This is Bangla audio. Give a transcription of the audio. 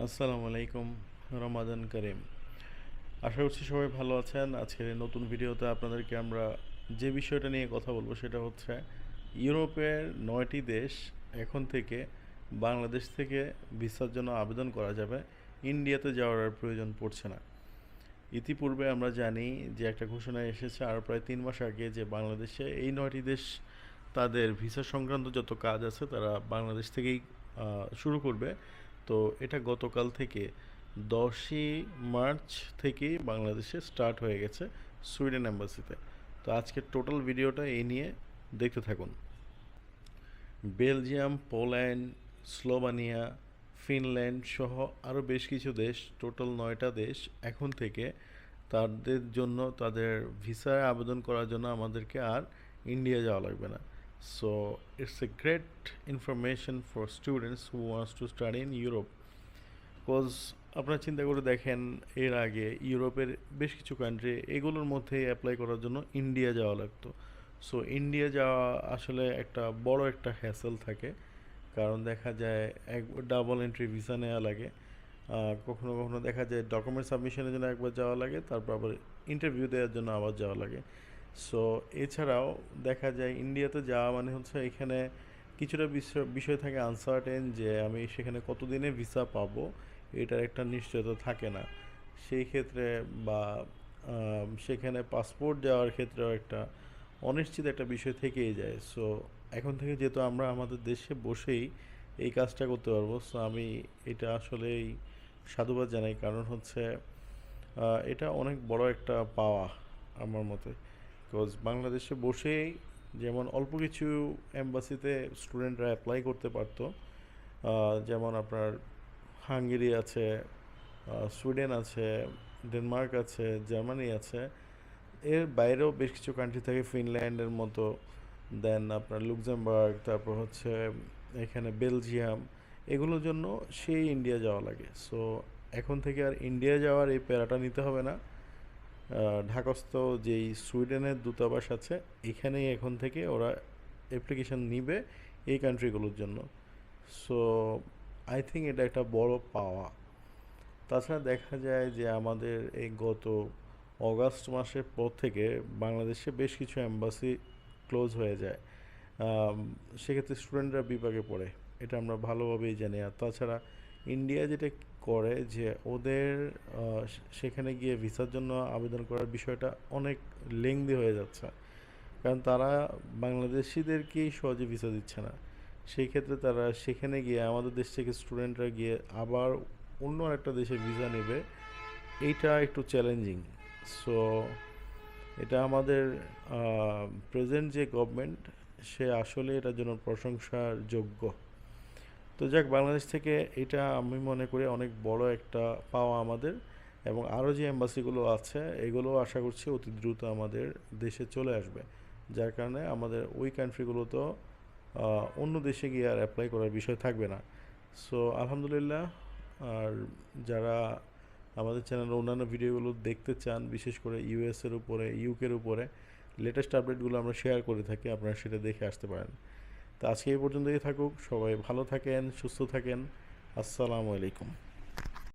আসসালামু আলাইকুম, রমাদান করিম। আশা করছি সবাই ভালো আছেন। আজকের এই নতুন ভিডিওতে আপনাদেরকে আমরা যে বিষয়টা নিয়ে কথা বলব সেটা হচ্ছে ইউরোপের নয়টি দেশ এখন থেকে বাংলাদেশ থেকে ভিসার জন্য আবেদন করা যাবে। ইন্ডিয়াতে যাওয়ার আর প্রয়োজন পড়ছে না। ইতিপূর্বে আমরা জানি যে একটা ঘোষণা এসেছে আর প্রায় তিন মাস আগে যে বাংলাদেশে এই নয়টি দেশ তাদের ভিসা সংক্রান্ত যত কাজ আছে তারা বাংলাদেশ থেকেই শুরু করবে। তো এটা গতকাল থেকে দশই মার্চ থেকেই বাংলাদেশে স্টার্ট হয়ে গেছে সুইডেন অ্যাম্বাসিতে তো আজকের টোটাল ভিডিওটা এই নিয়ে দেখতে থাকুন। বেলজিয়াম, পোল্যান্ড, স্লোভানিয়া, ফিনল্যান্ড সহ আরও বেশ কিছু দেশ, টোটাল নয়টা দেশ এখন থেকে তাদের জন্য, তাদের ভিসায় আবেদন করার জন্য আমাদেরকে আর ইন্ডিয়া যাওয়া লাগবে না। So it's a great information for students who wants to study in Europe because আপনারা চিন্তা করে দেখেন, এর আগে ইউরোপের বেশ কিছু কান্ট্রি এগুলোর মধ্যে অ্যাপ্লাই করার জন্য ইন্ডিয়া যাওয়া লাগতো। সো ইন্ডিয়া যাওয়া আসলে একটা বড় একটা হ্যাসেল থাকে। কারণ দেখা যায়, এক ডাবল এন্ট্রি ভিসা নেওয়া লাগে। কখনো কখনো দেখা যায় ডকুমেন্ট সাবমিশনের জন্য একবার যাওয়া লাগে, তারপর আবার ইন্টারভিউ দেওয়ার জন্য আবার যাওয়া লাগে। সো এছাড়াও দেখা যায় ইন্ডিয়াতে যাওয়া মানে হচ্ছে এখানে কিছুটা বিষয় বিষয় থাকে আনসার্টেন যে আমি সেখানে কতদিনে ভিসা পাবো, এটার একটা নিশ্চয়তা থাকে না। সেই ক্ষেত্রে বা সেখানে পাসপোর্ট যাওয়ার ক্ষেত্রেও একটা অনিশ্চিত একটা বিষয় থেকেই যায়। সো এখন থেকে যেহেতু আমরা আমাদের দেশে বসেই এই কাজটা করতে পারব সো আমি এটা আসলেই সাধুবাদ জানাই। কারণ হচ্ছে এটা অনেক বড় একটা পাওয়া আমার মতে। বিকজ বাংলাদেশে বসেই যেমন অল্প কিছু এম্বাসিতে স্টুডেন্টরা অ্যাপ্লাই করতে পারতো। যেমন আপনার হাঙ্গেরি আছে সুইডেন আছে ডেনমার্ক আছে জার্মানি আছে। এর বাইরেও বেশ কিছু কান্ট্রি থাকে ফিনল্যান্ডের মতো। দেন আপনার লুক্সেমবার্গ তারপর হচ্ছে এখানে বেলজিয়াম এগুলোর জন্য সেই ইন্ডিয়া যাওয়া লাগে। সো এখন থেকে আর ইন্ডিয়া যাওয়ার এই প্যারাটা নিতে হবে না। ঢাকাস্থ যেই সুইডেনের দূতাবাস আছে, এখানেই এখন থেকে ওরা অ্যাপ্লিকেশন নিবে এই কান্ট্রিগুলোর জন্য। সো আই থিঙ্ক এটা একটা বড় পাওয়া। তাছাড়া দেখা যায় যে আমাদের এই গত অগাস্ট মাসের পর থেকে বাংলাদেশে বেশ কিছু অ্যাম্বাসি ক্লোজ হয়ে যায়। সেক্ষেত্রে স্টুডেন্টরা বিপাকে পড়ে, এটা আমরা ভালোভাবেই জানি। আর তাছাড়া ইন্ডিয়া যেটা করে যে ওদের সেখানে গিয়ে ভিসার জন্য আবেদন করার বিষয়টা অনেক লেংদি হয়ে যাচ্ছে। কারণ তারা বাংলাদেশিদেরকেই সহজে ভিসা দিচ্ছে না। সেই ক্ষেত্রে তারা সেখানে গিয়ে আমাদের দেশ থেকে স্টুডেন্টরা গিয়ে আবার অন্য একটা দেশে ভিসা নেবে। এইটা একটু চ্যালেঞ্জিং সো এটা আমাদের প্রেজেন্ট যে গভর্নমেন্ট সে আসলে এটার জন্য প্রশংসার যোগ্য। তো যাক, বাংলাদেশ থেকে এটা আমি মনে করি অনেক বড় একটা পাওয়া আমাদের এবং আরও যে এম্বাসিগুলো আছে, এগুলো আশা করছি অতি দ্রুত আমাদের দেশে চলে আসবে। যার কারণে আমাদের ওই কান্ট্রিগুলোতেও অন্য দেশে গিয়ে আর অ্যাপ্লাই করার বিষয় থাকবে না। সো আলহামদুলিল্লাহ, আর যারা আমাদের চ্যানেলের অন্যান্য ভিডিওগুলো দেখতে চান, বিশেষ করে ইউএসের উপরে ইউকের উপরে লেটেস্ট আপডেটগুলো আমরা শেয়ার করে থাকি, আপনারা সেটা দেখে আসতে পারেন। তো আজকে এই পর্যন্তই থাকুক। সবাই ভালো থাকেন সুস্থ থাকেন। আসসালামু আলাইকুম।